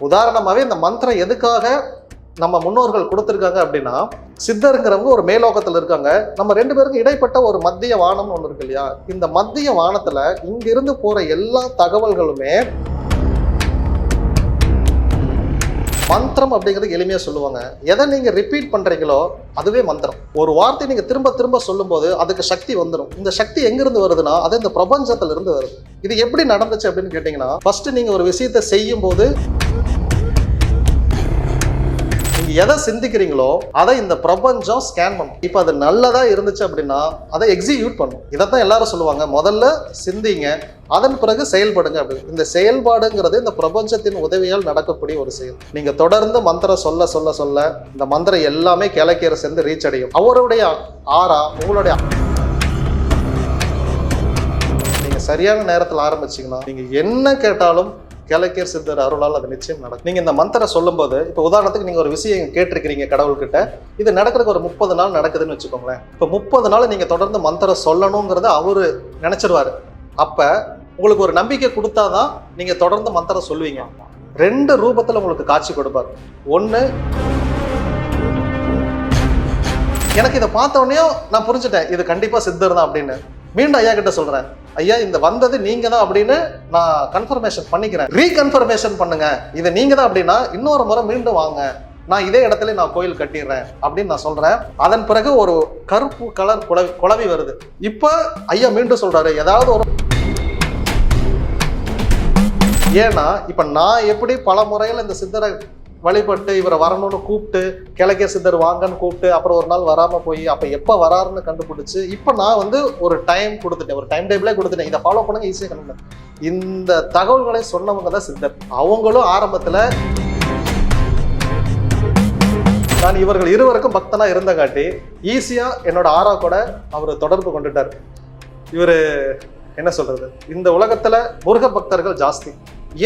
உதாரணமாகவே இந்த மந்திரம் எதுக்காக நம்ம முன்னோர்கள் கொடுத்துருக்காங்க அப்படின்னா சித்தருங்கிறவங்க ஒரு மேலோக்கத்தில் இருக்காங்க. நம்ம ரெண்டு பேருக்கும் இடைப்பட்ட ஒரு மத்திய வானம்னு ஒன்று இருக்கு இல்லையா? இந்த மத்திய வானத்தில் இங்கிருந்து போகிற எல்லா தகவல்களுமே மந்திரம் அப்படிங்கிறது எளிமையாக சொல்லுவாங்க. எதை நீங்கள் ரிப்பீட் பண்ணுறீங்களோ அதுவே மந்திரம். ஒரு வார்த்தை நீங்கள் திரும்ப திரும்ப சொல்லும்போது அதுக்கு சக்தி வந்துடும் இந்த சக்தி எங்கிருந்து வருதுன்னா அது இந்த பிரபஞ்சத்திலிருந்து வருது. இது எப்படி நடந்துச்சு அப்படின்னு கேட்டிங்கன்னா ஃபஸ்ட்டு நீங்கள் ஒரு விஷயத்தை செய்யும்போது எதை சிந்திக்கிறீங்களோ அதை இந்த பிரபஞ்சம் ஸ்கேன் பண்ணும். இப்போ அது நல்லதா இருந்துச்சு அப்படின்னா அதை எக்ஸிக்யூட் பண்ணும். இதைத்தான் எல்லாரும் சொல்லுவாங்க. முதல்ல சிந்திங்க அதன் பிறகு செயல்படுங்க அப்படின்னு. இந்த செயல்பாடுங்கிறது இந்த பிரபஞ்சத்தின் உதவியால் நடக்கக்கூடிய ஒரு செயல். நீங்க தொடர்ந்து மந்திரம் சொல்ல சொல்ல சொல்ல இந்த மந்திரம் எல்லாமே கிழக்கீரை சேர்ந்து ரீச் அடையும். அவருடைய ஆறா உங்களுடைய நீங்கள் சரியான நேரத்தில் ஆரம்பிச்சீங்கன்னா நீங்கள் என்ன கேட்டாலும் கிழக்கியர் சித்தர் அருளால் அது நிச்சயம் நடக்கும். நீங்கள் இந்த மந்திரம் சொல்லும்போது இப்போ உதாரணத்துக்கு நீங்கள் ஒரு விஷயம் கேட்டிருக்கிறீங்க கடவுள்கிட்ட. இது நடக்கிறதுக்கு ஒரு முப்பது நாள் நடக்குதுன்னு வச்சுக்கோங்களேன். இப்போ முப்பது நாள் நீங்கள் தொடர்ந்து மந்திரம் சொல்லணுங்கிறத அவர் நினச்சிடுவார் அப்போ உங்களுக்கு ஒரு நம்பிக்கை கொடுத்தா தான் நீங்கள் தொடர்ந்து மந்திரம் சொல்லுவீங்க. ரெண்டு ரூபத்தில் உங்களுக்கு காட்சி கொடுப்பாரு. ஒன்று எனக்கு இதை பார்த்த உடனே நான் புரிஞ்சுட்டேன் இது கண்டிப்பாக சித்தர் தான் அப்படின்னு. மீண்டும் ஐயா கிட்ட சொல்கிறேன் ஐயா இந்த வந்தது நீங்க தான் அப்படின்னு நான் கன்ஃபர்மேஷன் பண்ணிக்கிறேன். ரீகன்ஃபர்மேஷன் பண்ணுங்க. இது நீங்க தான் அப்படின்னா இன்னொரு முறை மீண்டும் வாங்க. நான் இதே இடத்துல நான் கோயில் கட்டிடுறேன் அப்படின்னு நான் சொல்றேன். அதன் பிறகு ஒரு கருப்பு கலர் குழவி குழவி வருது. இப்போ ஐயா மீண்டும் சொல்றாரு ஏதாவது ஒரு ஏன்னா இப்போ நான் எப்படி பல முறையில் இந்த சித்தரை வழிபட்டு இவரை வரணும்னு கூப்பிட்டு கிழக்கே சித்தர் வாங்கன்னு கூப்பிட்டு அப்புறம் ஒரு நாள் வராமல் போய் அப்போ எப்போ வராருன்னு கண்டுபிடிச்சி இப்போ நான் வந்து ஒரு டைம் கொடுத்துட்டேன். ஒரு டைம் டேபிளே கொடுத்துட்டேன். இதை ஃபாலோ பண்ணுங்க ஈஸியாக கண்டுபிடிங்க. இந்த தகவல்களை சொன்னவங்க தான் சித்தர். அவங்களும் ஆரம்பத்தில் நான் இவர்கள் இருவருக்கும் பக்தனாக இருந்தங்காட்டி ஈஸியாக என்னோட ஆறா கூட அவர் தொடர்பு கொண்டுட்டார். இவர் என்ன சொல்கிறது இந்த உலகத்தில் முருக பக்தர்கள் ஜாஸ்தி.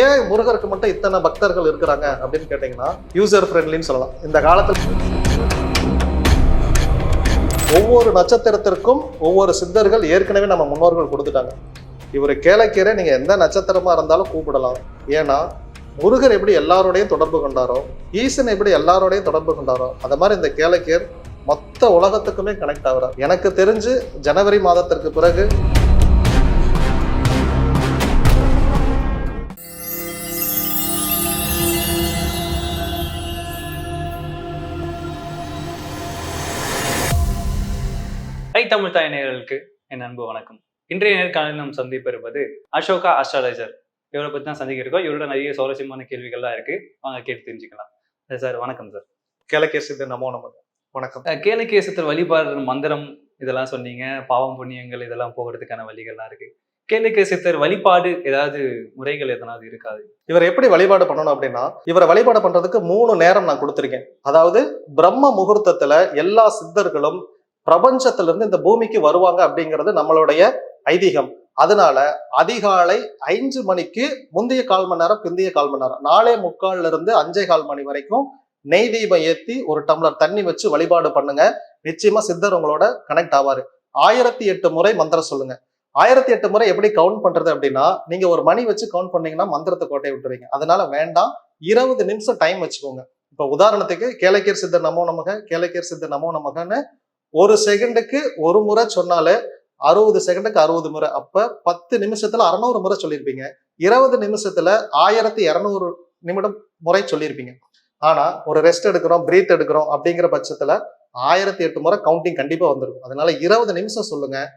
ஏன் முருகருக்கு மட்டும் இத்தனை பக்தர்கள் இருக்கிறாங்க அப்படின்னு கேட்டிங்கன்னா யூசர் ஃப்ரெண்ட்லின்னு சொல்லலாம். இந்த காலத்தில் ஒவ்வொரு நட்சத்திரத்திற்கும் ஒவ்வொரு சித்தர்கள் ஏற்கனவே நம்ம முன்னோர்கள் கொடுத்துட்டாங்க. இவர் கேளக்கீரை நீங்கள் எந்த நட்சத்திரமாக இருந்தாலும் கூப்பிடலாம். ஏன்னா முருகர் எப்படி எல்லாரோடையும் தொடர்பு கொண்டாரோ ஈசன் எப்படி எல்லாரோடையும் தொடர்பு கொண்டாரோ அது மாதிரி இந்த கேளக்கியர் மொத்த உலகத்துக்குமே கனெக்ட் ஆகிறார். எனக்கு தெரிஞ்சு ஜனவரி மாதத்திற்கு பிறகு ஹை தமிழ் தாய் நேயர்களுக்கு என் அன்பு வணக்கம். இன்றைய நேர்காணலில் நாம் சந்திப்பிருப்பது அசோகா அஸ்ட்ராலஜர் இவரை பற்றி தான் சந்திக்க இருக்கோம் இவரோட நிறைய சுவாரஸ்யமான கேள்விகள்லாம் இருக்கு. வாங்க கேட்டு தெரிஞ்சுக்கலாம். சார் வணக்கம் சார். கேளக்கியர் சித்தர் நமோ நமது வணக்கம். கேலகேசத்தில் வழிபாடு மந்திரம் இதெல்லாம் சொன்னீங்க. பாவம் புண்ணியங்கள் இதெல்லாம் போகிறதுக்கான வழிகள்லாம் இருக்கு. கேலகேசத்தர் வழிபாடு ஏதாவது முறைகள் எதனாவது இருக்காது இவர் எப்படி வழிபாடு பண்ணணும் அப்படின்னா இவரை வழிபாடு பண்றதுக்கு மூணு நேரம் நான் கொடுத்துருக்கேன். அதாவது பிரம்ம முகூர்த்தத்துல எல்லா சித்தர்களும் பிரபஞ்சத்திலிருந்து இந்த பூமிக்கு வருவாங்க அப்படிங்கிறது நம்மளுடைய ஐதீகம். அதனால அதிகாலை ஐந்து மணிக்கு முந்தைய கால் மணி நேரம் பிந்தைய கால் மணி நேரம். நாலே முக்கால்ல இருந்து அஞ்சே கால் மணி வரைக்கும் நெய் தீபம் ஏத்தி ஒரு டம்ளர் தண்ணி வச்சு வழிபாடு பண்ணுங்க. நிச்சயமா சித்தர் உங்களோட கனெக்ட் ஆவாரு. ஆயிரத்தி எட்டு முறை மந்திரம் சொல்லுங்க. ஆயிரத்தி எட்டு முறை எப்படி கவுண்ட் பண்றது அப்படின்னா நீங்க ஒரு மணி வச்சு கவுண்ட் பண்ணீங்கன்னா மந்திரத்தை கோட்டை விட்டுறீங்க அதனால வேண்டாம். இருபது நிமிஷம் டைம் வச்சுக்கோங்க. இப்ப உதாரணத்துக்கு கேளக்கீர் சித்தர் நமோ நமக கேளக்கீர் சித்தர் நமோ நமகன்னு ஒரு செகண்டுக்கு ஒரு முறை சொன்னாலே அறுபது செகண்டுக்கு அறுபது முறை. அப்ப பத்து நிமிஷத்துல அறுநூறு முறை சொல்லியிருப்பீங்க. இருபது நிமிஷத்துல ஆயிரத்தி இரநூறு நிமிடம் முறை சொல்லியிருப்பீங்க. ஆனா ஒரு ரெஸ்ட் எடுக்கிறோம் பிரீத் எடுக்கிறோம் அப்படிங்கிற பட்சத்துல ஆயிரத்தி எட்டு முறை கவுண்டிங் கண்டிப்பா வந்திருக்கும். அதனால இருபது நிமிஷம் சொல்லுங்க.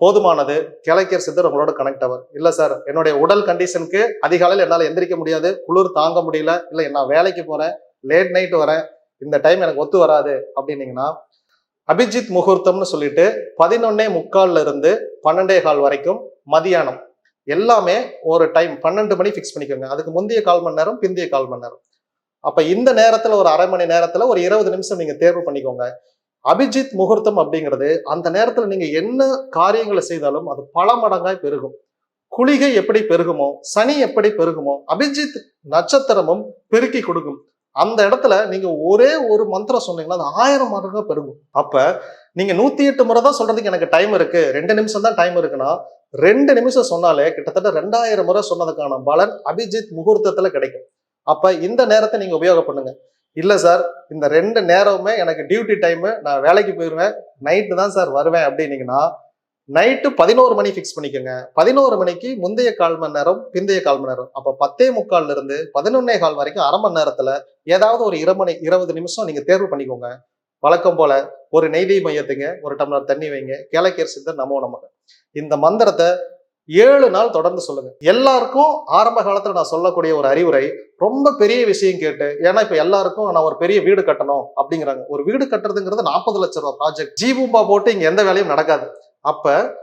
போதுமானது. கிழக்கியர் சித்தர் உங்களோட கனெக்ட் ஆவார். இல்ல சார் என்னுடைய உடல் கண்டிஷனுக்கு அதிகாலையில் என்னால் எந்திரிக்க முடியாது. குளிர் தாங்க முடியல. இல்லை நான் வேலைக்கு போறேன். லேட் நைட் வரேன். இந்த டைம் எனக்கு ஒத்து வராது அப்படின்னீங்கன்னா அபிஜித் முகூர்த்தம்னு சொல்லிட்டு பதினொன்னே முக்கால்ல இருந்து பன்னெண்டே கால் வரைக்கும் மதியானம் எல்லாமே ஒரு டைம் பன்னெண்டு மணி ஃபிக்ஸ் பண்ணிக்கோங்க. அதுக்கு முந்தைய கால் மணி நேரம் பிந்தைய கால் மணி நேரம். அப்ப இந்த நேரத்துல ஒரு அரை மணி நேரத்துல ஒரு இருபது நிமிஷம் நீங்க தேர்வு பண்ணிக்கோங்க. அபிஜித் முகூர்த்தம் அப்படிங்கிறது அந்த நேரத்துல நீங்க என்ன காரியங்களை செய்தாலும் அது பல மடங்காய் பெருகும். குளிகை எப்படி பெருகுமோ சனி எப்படி பெருகுமோ அபிஜித் நட்சத்திரமும் பெருக்கி கொடுக்கும். அந்த இடத்துல நீங்க ஒரே ஒரு மந்திரம் சொன்னீங்கன்னா அது ஆயிரம் மடங்காக பெருகும். அப்ப நீங்க நூத்தி எட்டு முறை தான் சொல்றதுக்கு எனக்கு டைம் இருக்கு. ரெண்டு நிமிஷம் தான் டைம் இருக்குன்னா ரெண்டு நிமிஷம் சொன்னாலே கிட்டத்தட்ட ரெண்டாயிரம் முறை சொன்னதுக்கான பலன் அபிஜித் முகூர்த்தத்துல கிடைக்கும். அப்ப இந்த நேரத்தை நீங்க உபயோகம் பண்ணுங்க. இல்ல சார் இந்த ரெண்டு நேரமுமே எனக்கு டியூட்டி டைமு நான் வேலைக்கு போயிடுவேன் நைட்டு தான் சார் வருவேன் அப்படின்னீங்கன்னா நைட்டு பதினோரு மணி ஃபிக்ஸ் பண்ணிக்கோங்க. பதினோரு மணிக்கு முந்தைய கால் மணி நேரம் பிந்தைய கால் மணி நேரம். அப்போ பத்தே முக்கால்ல இருந்து பதினொன்னே கால் வரைக்கும் அரை மணி நேரத்தில் ஏதாவது ஒரு இரு மணி இருபது நிமிஷம் நீங்கள் தேர்வு பண்ணிக்கோங்க. வழக்கம் போல ஒரு நெய்வே மையத்துங்க ஒரு டம்ளர் தண்ணி வைங்க. கேளக்கேர் சித்தர் நமோ நமக்கு இந்த மந்திரத்தை ஏழு நாள் தொடர்ந்து சொல்லுங்க. எல்லாருக்கும் ஆரம்ப காலத்துல நான் சொல்லக்கூடிய ஒரு அறிவுரை ரொம்ப பெரிய விஷயம் கேட்டு ஏன்னா இப்ப எல்லாருக்கும் நான் ஒரு பெரிய வீடு கட்டணும் அப்படிங்கிறாங்க. ஒரு வீடு கட்டுறதுங்கிறது நாற்பது லட்சம் ரூபா ப்ராஜெக்ட் ஜீபூம்பா போட்டு இங்க எந்த வேலையும் நடக்காது. அப்ப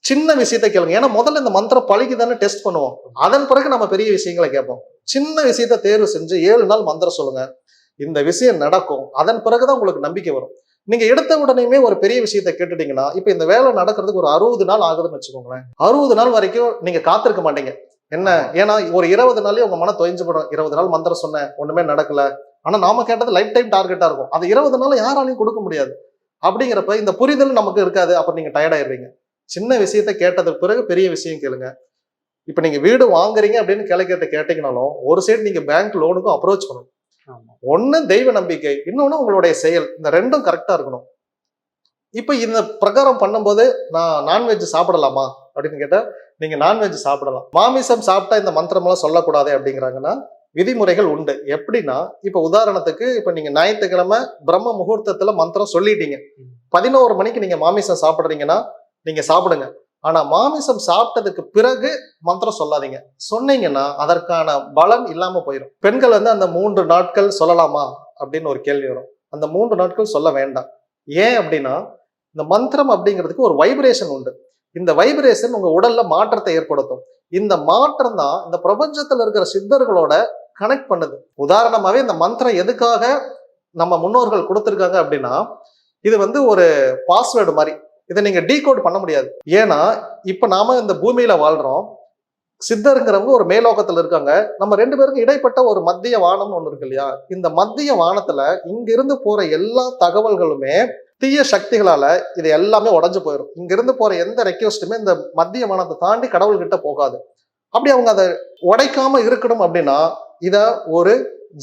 சின்ன விஷயத்தை கேளுங்க. ஏன்னா முதல்ல இந்த மந்திரம் பழகிதானே டெஸ்ட் பண்ணுவோம். அதன் பிறகு நம்ம பெரிய விஷயங்களை கேட்போம். சின்ன விஷயத்தை தேர்வு செஞ்சு ஏழு நாள் மந்திரம் சொல்லுங்க. இந்த விஷயம் நடக்கும். அதன் பிறகுதான் உங்களுக்கு நம்பிக்கை வரும். நீங்க எடுத்த உடனேயுமே ஒரு பெரிய விஷயத்தை கேட்டுட்டீங்கன்னா இப்ப இந்த வேலை நடக்கிறதுக்கு ஒரு அறுபது நாள் ஆகுதுன்னு வச்சுக்கோங்களேன். அறுபது நாள் வரைக்கும் நீங்க காத்திருக்க மாட்டீங்க. என்ன? ஏன்னா ஒரு இருபது நாளே உங்க மன தொய்ஞ்சு போடும் இருபது நாள் மந்திரம் சொன்னேன். ஒண்ணுமே நடக்கல. ஆனா நாம கேட்டது லைஃப் டைம் டார்கெட்டா இருக்கும். அது இருபது நாள் யாராலையும் கொடுக்க முடியாது. அப்படிங்கிறப்ப இந்த புரிதல் நமக்கு இருக்காது. அப்ப நீங்க டயர்ட் ஆயிடுவீங்க. சின்ன விஷயத்த கேட்டதுக்கு பிறகு பெரிய விஷயம் கேளுங்க. இப்ப நீங்க வீடு வாங்குறீங்க அப்படின்னு கிளைக்கிட்ட கேட்டீங்கனாலும் ஒரு சைடு நீங்க பேங்க் லோனுக்கும் அப்ரோச் பண்ணணும். ஒண்ணு தெய்வ நம்பிக்கை இன்னொன்னு உங்களுடைய செயல். இந்த ரெண்டும் கரெக்டா இருக்கணும். இப்ப இந்த பிரகாரம் பண்ணும்போது நான் நான்வெஜ் சாப்பிடலாமா அப்படின்னு கேட்டா நீங்க நான்வெஜ் சாப்பிடலாம். மாமிசம் சாப்பிட்டா இந்த மந்திரம் எல்லாம் சொல்லக்கூடாது அப்படிங்கிறாங்கன்னா விதிமுறைகள் உண்டு. எப்படின்னா இப்ப உதாரணத்துக்கு இப்ப நீங்க ஞாயிற்றுக்கிழமை பிரம்ம முகூர்த்தத்துல மந்திரம் சொல்லிட்டீங்க. பதினோரு மணிக்கு நீங்க மாமிசம் சாப்பிடுறீங்கன்னா நீங்க சாப்பிடுங்க. ஆனா மாமிசம் சாப்பிட்டதுக்கு பிறகு மந்திரம் சொல்லாதீங்க. சொன்னீங்கன்னா அதற்கான பலன் இல்லாம போயிடும் பெண்கள் வந்து அந்த மூன்று நாட்கள் சொல்லலாமா? அப்படின்னு ஒரு கேள்வி வரும். அந்த மூன்று நாட்கள் சொல்ல வேண்டாம். ஏன் அப்படின்னா இந்த மந்திரம் அப்படிங்கிறதுக்கு ஒரு வைப்ரேஷன் உண்டு. இந்த வைப்ரேஷன் உங்க உடல்ல மாற்றத்தை ஏற்படுத்தும். இந்த மாற்றம் தான் இந்த பிரபஞ்சத்துல இருக்கிற சித்தர்களோட கனெக்ட் பண்ணுது. உதாரணமாகவே இந்த மந்திரம் எதுக்காக நம்ம முன்னோர்கள் கொடுத்துருக்காங்க அப்படின்னா இது வந்து ஒரு பாஸ்வேர்டு மாதிரி. இதை நீங்க டீகோட் பண்ண முடியாது. ஏன்னா இப்ப நாம இந்த பூமியில வாழ்றோம். சித்தருங்கிறவங்க ஒரு மேலோகத்துல இருக்காங்க. நம்ம ரெண்டு பேருக்கும் இடைப்பட்ட ஒரு மத்திய வானம்னு ஒன்று இருக்கு இல்லையா? இந்த மத்திய வானத்துல இங்கிருந்து போகிற போற எல்லா தகவல்களுமே தீய சக்திகளால இது எல்லாமே உடஞ்சு போயிடும் இங்கிருந்து போகிற போற எந்த ரெக்வஸ்ட்டுமே இந்த மத்திய வானத்தை தாண்டி கடவுள்கிட்ட போகாது. அப்படி அவங்க அதை உடைக்காம இருக்கணும் அப்படின்னா இதை ஒரு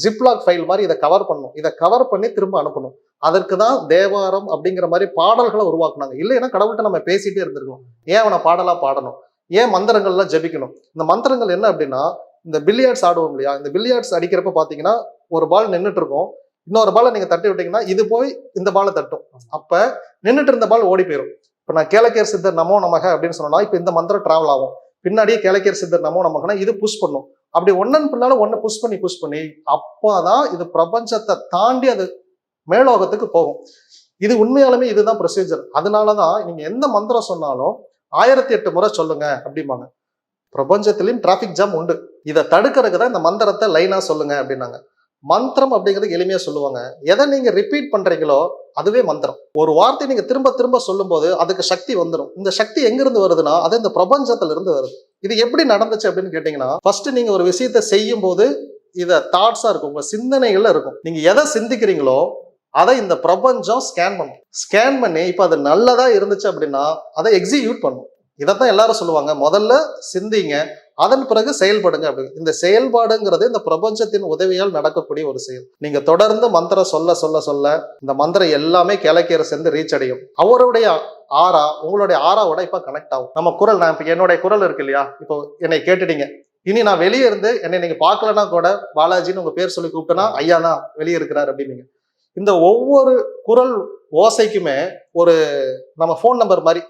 ஜிப்லாக் ஃபைல் மாதிரி இதை கவர் பண்ணணும். இதை கவர் பண்ணி திரும்ப அனுப்பணும். அதற்கு தான் தேவாரம் அப்படிங்கிற மாதிரி பாடல்களை உருவாக்குனாங்க. இல்லைன்னா கடவுள்கிட்ட நம்ம பேசிட்டே இருந்திருக்கணும் ஏன் அவனை பாடலாக பாடணும்? ஏன் மந்திரங்கள்லாம் ஜெபிக்கணும்? இந்த மந்திரங்கள் என்ன அப்படின்னா இந்த பில்லியார்ட்ஸ் ஆடுவோம் இல்லையா? இந்த பில்லியார்ட்ஸ் அடிக்கிறப்ப பார்த்தீங்கன்னா ஒரு பால் நின்றுட்டு இருக்கும். இன்னொரு பாலை நீங்கள் தட்டி விட்டீங்கன்னா இது போய் இந்த பாலை தட்டும். அப்போ நின்றுட்டு இருந்த பால் ஓடி போயிடும் இப்போ நான் கேளக்கேர் சித்தர் நமோ நமக அப்படின்னு சொன்னோம்னா இப்போ இந்த மந்திரம் டிராவல் ஆகும். பின்னாடியே கிழக்கியர் சித்தர் நம்ம நமகனா இது புஷ் பண்ணும். அப்படி ஒன்னன் பின்னால ஒன்னு புஷ் பண்ணி புஷ் பண்ணி அப்பதான் இது பிரபஞ்சத்தை தாண்டி அது மேலோகத்துக்கு போகும். இது உண்மையாலுமே இதுதான் ப்ரொசீஜர் அதனாலதான் நீங்க எந்த மந்திரம் சொன்னாலும் ஆயிரத்தி எட்டு முறை சொல்லுங்க அப்படிம்பாங்க. பிரபஞ்சத்திலையும் டிராஃபிக் ஜாம் உண்டு. இதை தடுக்கிறதுக்கு தான் இந்த மந்திரத்தை லைனா சொல்லுங்க அப்படின்னாங்க. மந்திரம் அப்படிங்கிறது எளிமையா சொல்லுவாங்க. எதை நீங்க ரிப்பீட் பண்றீங்களோ அதுவே மந்திரம். ஒரு வார்த்தை நீங்க திரும்ப திரும்ப சொல்லும்போது அதுக்கு சக்தி வந்துடும் இந்த சக்தி எங்கிருந்து வருதுன்னா அது இந்த பிரபஞ்சத்துல இருந்து வருது. இது எப்படி நடந்துச்சு அப்படின்னு கேட்டீங்கன்னா ஃபர்ஸ்ட் நீங்க ஒரு விஷயத்த செய்யும் போது இதை தாட்ஸா இருக்கும். உங்க சிந்தனைகள்ல இருக்கும். நீங்க எதை சிந்திக்கிறீங்களோ அதை இந்த பிரபஞ்சம் ஸ்கேன் பண்ணும். ஸ்கேன் பண்ணி இப்போ அது நல்லதா இருந்துச்சு அப்படின்னா அதை எக்ஸிக்யூட் பண்ணும். இதைத்தான் எல்லாரும் சொல்லுவாங்க. முதல்ல சிந்திங்க அதன் பிறகு செயல்படுங்க அப்படி இந்த செயல்பாடுங்கிறது இந்த பிரபஞ்சத்தின் உதவியால் நடக்கக்கூடிய ஒரு செயல். நீங்க தொடர்ந்து மந்திரம் சொல்ல சொல்ல சொல்ல இந்த மந்திரம் எல்லாமே கிழக்கீரை சேர்ந்து ரீச் அடையும். அவருடைய ஆறா உங்களுடைய ஆறாவோட இப்ப கனெக்ட் ஆகும். நம்ம குரல் நான் இப்ப என்னுடைய குரல் இருக்கு இல்லையா? இப்போ என்னை கேட்டுட்டீங்க. இனி நான் வெளியே இருந்து என்னை நீங்க பார்க்கலன்னா கூட பாலாஜின்னு உங்க பேர் சொல்லி கூப்பிட்டேன்னா ஐயா தான் வெளியே இருக்கிறார் அப்படின்னீங்க. இந்த ஒவ்வொரு குரல் ஓசைக்குமே ஒரு நம்ம ஃபோன் நம்பர் மாதிரி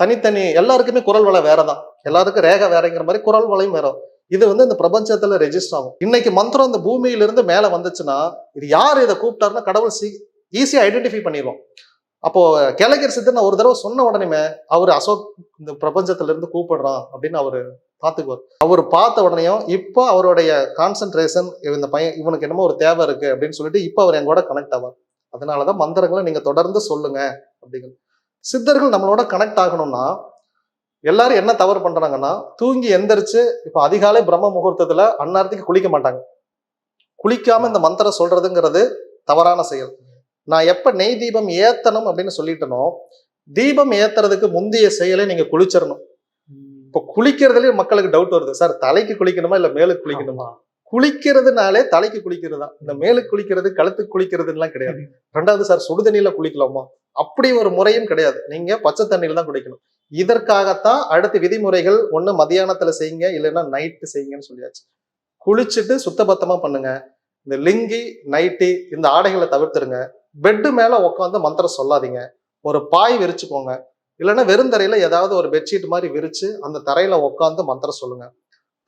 தனித்தனி எல்லாருக்குமே குரல் வளம் வேறதான். எல்லாருக்கும் ரேகை வேறங்கிற மாதிரி குரல் வளையும் வேற. இது வந்து இந்த பிரபஞ்சத்துல ரெஜிஸ்டர் ஆகும். இன்னைக்கு மந்திரம் இந்த பூமியிலிருந்து மேல வந்துச்சுன்னா இது யார் இதை கூப்பிட்டாருன்னா கடவுள் சீ ஈஸியா ஐடென்டிஃபை பண்ணிடுவோம் அப்போ கிழக்கர் சித்தர் நான் ஒரு தடவை சொன்ன உடனே அவர் அசோக் இந்த பிரபஞ்சத்துல இருந்து கூப்பிடுறான் அப்படின்னு அவரு பார்த்துக்குவார். அவர் பார்த்த உடனேயும் இப்போ அவருடைய கான்சென்ட்ரேஷன் இந்த பையன் இவனுக்கு என்னமோ ஒரு தேவை இருக்கு அப்படின்னு சொல்லிட்டு இப்போ அவர் என் கூட கனெக்ட் ஆவார். அதனாலதான் மந்திரங்களை நீங்க தொடர்ந்து சொல்லுங்க அப்படிங்கிறது சித்தர்கள் நம்மளோட கனெக்ட் ஆகணும்னா எல்லாரும் என்ன தவறு பண்றாங்கன்னா தூங்கி எந்திரிச்சு இப்ப அதிகாலை பிரம்ம முகூர்த்தத்துல அந்நேரத்துக்கு குளிக்க மாட்டாங்க. குளிக்காம இந்த மந்திரம் சொல்றதுங்கிறது தவறான செயல். நான் எப்ப நெய் தீபம் ஏத்தணும் அப்படின்னு சொல்லிட்டனோ தீபம் ஏத்துறதுக்கு முந்தைய செயலை நீங்க குளிச்சிடணும். இப்போ குளிக்கிறதுலயே மக்களுக்கு டவுட் வருது. சார் தலைக்கு குளிக்கணுமா இல்ல மேலுக்கு குளிக்கணுமா? குளிக்கிறதுனாலே தலைக்கு குளிக்கிறது தான் இந்த மேலுக்கு குளிக்கிறது கழுத்துக்கு குளிக்கிறதுலாம் கிடையாது. ரெண்டாவது சார் சுடுதண்ணியில குளிக்கலாமா? அப்படி ஒரு முறையும் கிடையாது. நீங்க பச்சை தண்ணியில தான் குடிக்கணும். இதற்காகத்தான் அடுத்து விதிமுறைகள் ஒண்ணு மதியானத்துல செய்யுங்க இல்லைன்னா நைட்டு செய்யுங்கன்னு சொல்லியாச்சு. குளிச்சுட்டு சுத்தபத்தமா பண்ணுங்க. இந்த லிங்கி நைட்டி இந்த ஆடைகளை தவிர்த்துருங்க பெட்டு மேல உட்காந்து மந்திரம் சொல்லாதீங்க. ஒரு பாய் விரிச்சுக்கோங்க. இல்லைன்னா வெறுந்தரையில ஏதாவது ஒரு பெட்ஷீட் மாதிரி விரிச்சு அந்த தரையில உட்காந்து மந்திரம் சொல்லுங்க.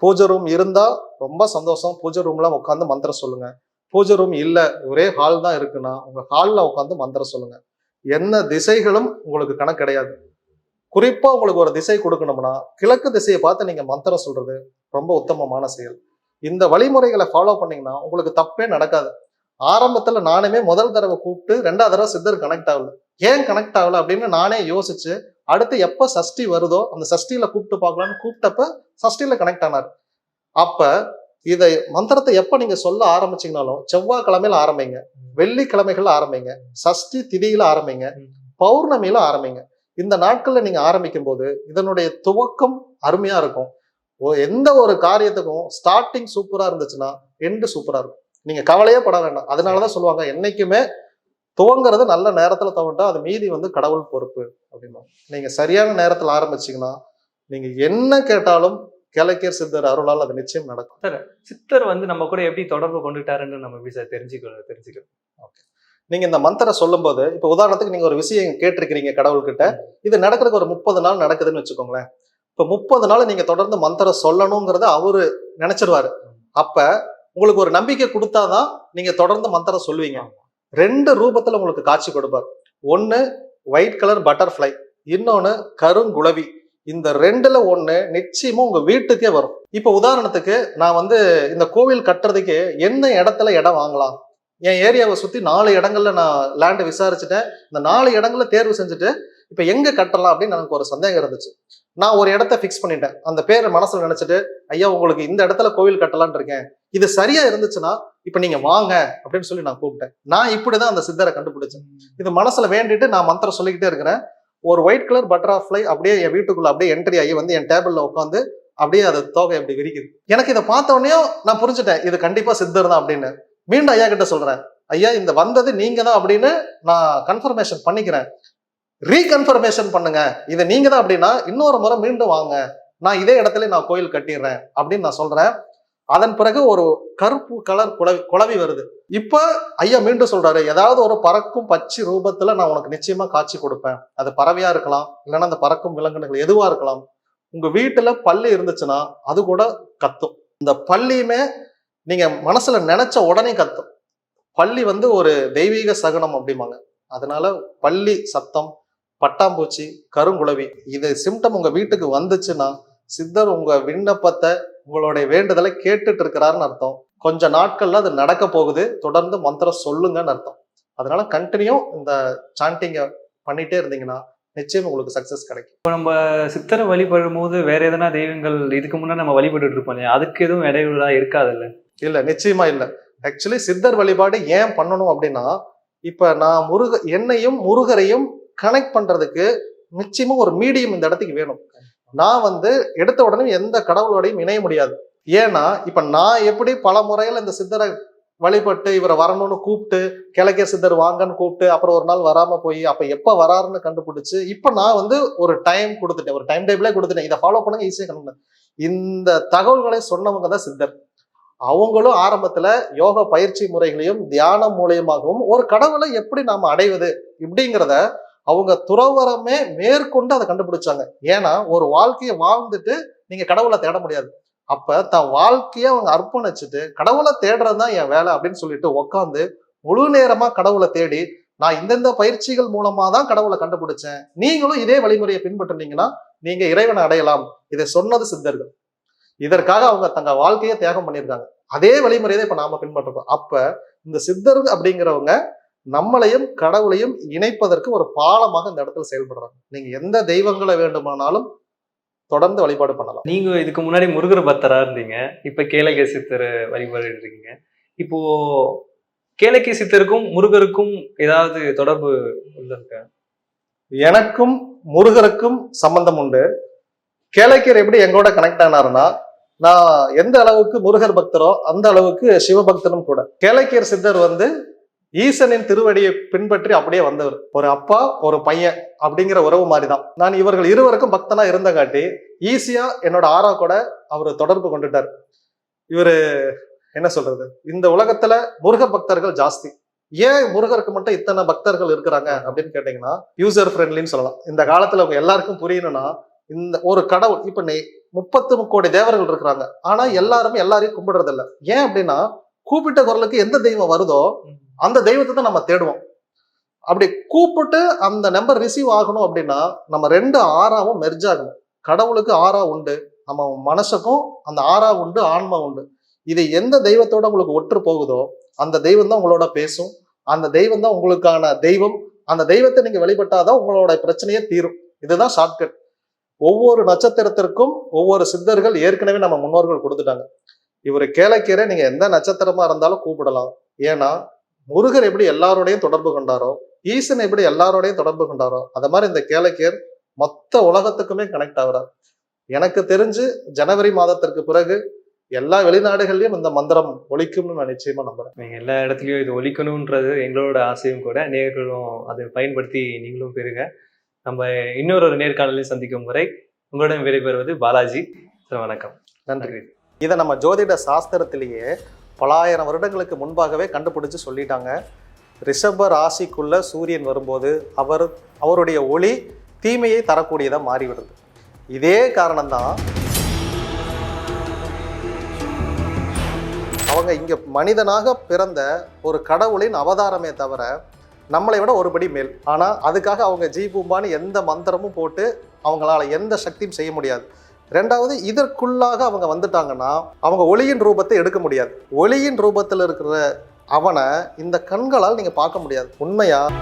பூஜை ரூம் இருந்தா ரொம்ப சந்தோஷம். பூஜை ரூம்ல உட்காந்து மந்திரம் சொல்லுங்க. பூஜை ரூம் இல்லை ஒரே ஹால் தான் இருக்குன்னா உங்க ஹாலில் உட்காந்து மந்திரம் சொல்லுங்க. என்ன திசைகளும் உங்களுக்கு கணக்கு கிடையாது. குறிப்பா உங்களுக்கு ஒரு திசை கொடுக்கணும்னா கிழக்கு திசையை பார்த்து நீங்க மந்திரம் சொல்றது ரொம்ப உத்தமமான செயல். இந்த வழிமுறைகளை ஃபாலோ பண்ணீங்கன்னா உங்களுக்கு தப்பே நடக்காது. ஆரம்பத்துல நானுமே முதல் தடவை கூப்பிட்டு ரெண்டாவது தடவை சித்தர் கனெக்ட் ஆகல. ஏன் கனெக்ட் ஆகல அப்படின்னு நானே யோசிச்சு அடுத்து எப்ப சஷ்டி வருதோ அந்த சஷ்டியில கூப்பிட்டு பார்க்கலாம்னு கூப்பிட்டப்ப சஷ்டியில கனெக்ட் ஆனார். அப்ப இதை மந்திரத்தை எப்ப நீங்க சொல்ல ஆரம்பிச்சீங்கனாலும் செவ்வாய்க்கிழமையில ஆரம்பிங்க வெள்ளிக்கிழமைகள்ல ஆரம்பிங்க சஷ்டி திதியில ஆரம்பிங்க பௌர்ணமியில ஆரம்பிங்க. இந்த நாட்கள்ல நீங்க ஆரம்பிக்கும் போது இதனுடைய துவக்கம் அருமையா இருக்கும். எந்த ஒரு காரியத்துக்கும் ஸ்டார்டிங் சூப்பரா இருந்துச்சுன்னா எண்டு சூப்பரா இருக்கும். நீங்க கவலையே பட வேண்டாம். அதனாலதான் சொல்லுவாங்க என்னைக்குமே துவங்குறது நல்ல நேரத்துல துவண்டா அது மீதி வந்து கடவுள் பொறுப்பு. அப்படின்னா நீங்க சரியான நேரத்துல ஆரம்பிச்சீங்கன்னா நீங்க என்ன கேட்டாலும் கிழக்கியர் சித்தர் அருளால் அது நிச்சயம் நடக்கும். சித்தர் வந்து நம்ம கூட எப்படி தொடர்பு கொண்டுட்டாருன்னு நம்ம எப்படி சார் தெரிஞ்சுக்கணும். தெரிஞ்சுக்கணும் நீங்க இந்த மந்திரம் சொல்லும்போது இப்ப உதாரணத்துக்கு நீங்க ஒரு விஷயம் கேட்டிருக்கிறீங்க கடவுள்கிட்ட இது நடக்கிறதுக்கு ஒரு முப்பது நாள் நடக்குதுன்னு வச்சுக்கோங்களேன். இப்ப முப்பது நாள் நீங்க தொடர்ந்து மந்திரம் சொல்லணுங்கிறத அவரு நினைச்சிருவாரு. அப்ப உங்களுக்கு ஒரு நம்பிக்கை கொடுத்தாதான் நீங்க தொடர்ந்து மந்திரம் சொல்லுவீங்க. ரெண்டு ரூபத்துல உங்களுக்கு காட்சி கொடுப்பார். ஒன்னு ஒயிட் கலர் பட்டர்ஃப்ளை இன்னொன்னு கருங்குளவி இந்த ரெண்டுல ஒண்ணு நிச்சயமா உங்க வீட்டுக்கே வரும். இப்ப உதாரணத்துக்கு நான் வந்து இந்த கோவில் கட்டுறதுக்கு என்ன இடத்துல இடம் வாங்கலாம்? என் ஏரியாவை சுத்தி நாலு இடங்கள்ல நான் லேண்ட் விசாரிச்சுட்டேன் இந்த நாலு இடங்கள்ல தேர்வு செஞ்சுட்டு இப்ப எங்க கட்டலாம் அப்படின்னு எனக்கு ஒரு சந்தேகம் இருந்துச்சு. நான் ஒரு இடத்த ஃபிக்ஸ் பண்ணிட்டேன். அந்த பேரை மனசுல நினைச்சிட்டு ஐயா உங்களுக்கு இந்த இடத்துல கோவில் கட்டலான் இருக்கேன். இது சரியா இருந்துச்சுன்னா இப்ப நீங்க வாங்க அப்படின்னு சொல்லி நான் கூப்பிட்டேன். நான் இப்படிதான் அந்த சித்தரை கண்டுபிடிச்சேன். இது மனசுல வேண்டிட்டு நான் மந்திரம் சொல்லிக்கிட்டே இருக்கிறேன். ஒரு ஒயிட் கலர் பட்டர்ஃப்ளை அப்படியே என் வீட்டுக்குள்ள அப்படியே என்ட்ரி ஆகி வந்து என் டேபிள்ல உட்காந்து அப்படியே அது தோகை அப்படி விரிக்குது. எனக்கு இதை பார்த்த உடனே நான் புரிஞ்சுட்டேன் இது கண்டிப்பா சித்தர் தான் அப்படின்னு. மீண்டும் ஐயா கிட்ட சொல்றேன் ஐயா இந்த வந்தது நீங்க தான் அப்படின்னு நான் கன்ஃபர்மேஷன் பண்ணிக்கிறேன். ரீகன்ஃபர்மேஷன் பண்ணுங்க. இது நீங்க தான் அப்படின்னா இன்னொரு முறை மீண்டும் வாங்க. நான் இதே இடத்துல நான் கோயில் கட்டிடுறேன் அப்படின்னு நான் சொல்றேன். அதன் பிறகு ஒரு கருப்பு கலர் குழவி குழவி வருது. இப்ப ஐயா மீண்டும் சொல்றாரு ஏதாவது ஒரு பறக்கும் பச்சை ரூபத்துல நான் உனக்கு நிச்சயமா காட்சி கொடுப்பேன். அது பறவையா இருக்கலாம் இல்லைன்னா அந்த பறக்கும் விலங்கினங்கள் எதுவா இருக்கலாம். உங்க வீட்டுல பள்ளி இருந்துச்சுன்னா அது கூட கத்தும். இந்த பள்ளியுமே நீங்க மனசுல நினைச்ச உடனே கத்தும். பள்ளி வந்து ஒரு தெய்வீக சகுனம் அப்படிம்பாங்க. அதனால பள்ளி சத்தம் பட்டாம்பூச்சி கருங்குழவி இது சிம்டம் உங்க வீட்டுக்கு வந்துச்சுன்னா சித்தர் உங்க விண்ணப்பத்தை உங்களுடைய வேண்டுதலை கேட்டுட்டு இருக்கிறாருன்னு அர்த்தம். கொஞ்ச நாட்கள்ல அது நடக்க போகுது. தொடர்ந்து மந்திரம் சொல்லுங்கன்னு அர்த்தம். அதனால கண்டினியூ இந்த சாண்டிங்க பண்ணிட்டே இருந்தீங்கன்னா நிச்சயம் உங்களுக்கு சக்சஸ் கிடைக்கும். சித்தரை வழிபடும் போது வேற எதனா தெய்வங்கள் இதுக்கு முன்னாடி நம்ம வழிபட்டு இருப்போம் இல்லையா? அதுக்கு எதுவும் இடையூறா இருக்காதுல்ல? இல்ல நிச்சயமா இல்ல. ஆக்சுவலி சித்தர் வழிபாடு ஏன் பண்ணணும் அப்படின்னா இப்ப நான் முருக என்னையும் முருகரையும் கனெக்ட் பண்றதுக்கு நிச்சயமா ஒரு மீடியம் இந்த இடத்துக்கு வேணும். நான் வந்து எடுத்த உடனே எந்த கடவுளோடையும் இணைய முடியாது. ஏன்னா இப்ப நான் எப்படி பல முறையில் இந்த சித்தரை வழிபட்டு இவரை வரணும்னு கூப்பிட்டு கிழக்கிய சித்தர் வாங்கன்னு கூப்பிட்டு அப்புறம் ஒரு நாள் வராம போய் அப்ப எப்ப வராருன்னு கண்டுபிடிச்சு இப்ப நான் வந்து ஒரு டைம் கொடுத்துட்டேன். ஒரு டைம் டேபிளே கொடுத்துட்டேன். இதை ஃபாலோ பண்ணுங்க ஈஸியாக கண்டுபிடிங்க. இந்த தகவல்களை சொன்னவங்க தான் சித்தர். அவங்களும் ஆரம்பத்துல யோக பயிற்சி முறைகளையும் தியானம் மூலியமாகவும் ஒரு கடவுளை எப்படி நாம் அடைவது இப்படிங்கிறத அவங்க துறவரமே மேற்கொண்டு அதை கண்டுபிடிச்சாங்க. ஏன்னா ஒரு வாழ்க்கையை வாழ்ந்துட்டு நீங்க கடவுளை தேட முடியாது. அப்ப தன் வாழ்க்கையை அவங்க அர்ப்பணிச்சுட்டு கடவுளை தேடுறது தான் என் வேலை அப்படின்னு சொல்லிட்டு உட்காந்து முழு நேரமா கடவுளை தேடி நான் இந்தந்த பயிற்சிகள் மூலமா தான் கடவுளை கண்டுபிடிச்சேன். நீங்களும் இதே வழிமுறையை பின்பற்றுனீங்கன்னா நீங்க இறைவனை அடையலாம். இதை சொன்னது சித்தர்கள். இதற்காக அவங்க தங்க வாழ்க்கையை தியாகம் பண்ணியிருக்காங்க. அதே வழிமுறையை தான் இப்ப நாம பின்பற்றுறோம். அப்ப இந்த சித்தர்கள் அப்படிங்கிறவங்க நம்மளையும் கடவுளையும் இணைப்பதற்கு ஒரு பாலமாக இந்த இடத்துல செயல்படுறாங்க. நீங்க எந்த தெய்வங்களை வேண்டுமானாலும் தொடர்ந்து வழிபாடு பண்ணலாம். நீங்க இதுக்கு முன்னாடி முருகர் பக்தரா இருந்தீங்க. இப்ப கேளகே சித்தர் வழிபாடு இருக்கீங்க. இப்போ கேளக்கை சித்தருக்கும் முருகருக்கும் ஏதாவது தொடர்பு இருக்கா எனக்கும் முருகருக்கும் சம்பந்தம் உண்டு. கேளக்கியர் எப்படி எங்கூட கனெக்ட் ஆனாருன்னா நான் எந்த அளவுக்கு முருகர் பக்தரோ அந்த அளவுக்கு சிவபக்தனும் கூட. கேளக்கியர் சித்தர் வந்து ஈசனின் திருவடியை பின்பற்றி அப்படியே வந்தவர். ஒரு அப்பா ஒரு பையன் அப்படிங்கிற உறவு மாதிரி தான் நான் இவர்கள் இருவருக்கும் பக்தனா இருந்தங்காட்டி ஈஸியா என்னோட ஆறா கூட அவர் தொடர்பு கொண்டுட்டார். இவரு என்ன சொல்றது? இந்த உலகத்துல முருக பக்தர்கள் ஜாஸ்தி. ஏன் முருகருக்கு மட்டும் இத்தனை பக்தர்கள் இருக்கிறாங்க அப்படின்னு கேட்டீங்கன்னா யூசர் ஃப்ரெண்ட்லின்னு சொல்லலாம். இந்த காலத்துல அவங்க எல்லாருக்கும் புரியணும்னா இந்த ஒரு கடவுள் இப்ப நீ முப்பத்து கோடி தேவர்கள் இருக்கிறாங்க. ஆனா எல்லாருமே எல்லாரையும் கும்பிடுறது இல்லை ஏன் அப்படின்னா கூப்பிட்ட குரலுக்கு எந்த தெய்வம் வருதோ அந்த தெய்வத்தை தான் நம்ம தேடுவோம். அப்படி கூப்பிட்டு அந்த நம்பர் ரிசீவ் ஆகணும் அப்படின்னா நம்ம ரெண்டு ஆறாவும் மெர்ஜ் ஆகணும். கடவுளுக்கு ஆறா உண்டு நம்ம மனசுக்கும் அந்த ஆறா உண்டு ஆன்மா உண்டு. இது எந்த தெய்வத்தோட உங்களுக்கு ஒற்று போகுதோ அந்த தெய்வம் தான் உங்களோட பேசும். அந்த தெய்வம் தான் உங்களுக்கான தெய்வம். அந்த தெய்வத்தை நீங்க வழிபட்டாதான் உங்களோட பிரச்சனையே தீரும். இதுதான் ஷார்ட்கட் ஒவ்வொரு நட்சத்திரத்திற்கும் ஒவ்வொரு சித்தர்கள் ஏற்கனவே நம்ம முன்னோர்கள் கொடுத்துட்டாங்க. இவர் கேளக்கீரை நீங்க எந்த நட்சத்திரமா இருந்தாலும் கூப்பிடலாம். ஏன்னா முருகர் எப்படி எல்லாரோடையும் தொடர்பு கொண்டாரோ ஈசன் எப்படி எல்லாரோடையும் தொடர்பு கொண்டாரோ அத மாதிரி இந்த கேளக்கியர் மொத்த உலகத்துக்குமே கனெக்ட் ஆகுறார். எனக்கு தெரிஞ்சு ஜனவரி மாதத்திற்கு பிறகு எல்லா வெளிநாடுகள்லயும் இந்த மந்திரம் ஒழிக்கும்னு நான் நிச்சயமா நம்புறேன். நீங்க எல்லா இடத்துலயும் இது ஒழிக்கணுன்றது எங்களோட ஆசையும் கூட நேர்களும் அதை பயன்படுத்தி நீங்களும் பெறுங்க. நம்ம இன்னொரு ஒரு நேர்காணலையும் சந்திக்கும் முறை உங்களிடம் விடைபெறுவது பாலாஜி. வணக்கம். நன்றி. இதை நம்ம ஜோதிட சாஸ்திரத்திலேயே பலாயிரம் வருடங்களுக்கு முன்பாகவே கண்டுபிடிச்சு சொல்லிட்டாங்க. ரிஷப ராசிக்குள்ள சூரியன் வரும்போது அவர் அவருடைய ஒளி தீமையை தரக்கூடியதாக மாறிவிடுது. இதே காரணம்தான் அவங்க இங்க மனிதனாக பிறந்த ஒரு கடவுளின் அவதாரமே தவிர நம்மளை விட ஒருபடி மேல். ஆனால் அதுக்காக அவங்க ஜீ பூம்பான்னு எந்த மந்திரமும் போட்டு அவங்களால எந்த சக்தியும் செய்ய முடியாது. ரெண்டாவது இதற்குள்ளாக அவங்க வந்துட்டாங்கன்னா அவங்க ஒளியின் ரூபத்தை எடுக்க முடியாது. ஒளியின் ரூபத்தில் இருக்கிற அவனை இந்த கண்களால் நீங்கள் பார்க்க முடியாது. உண்மையாக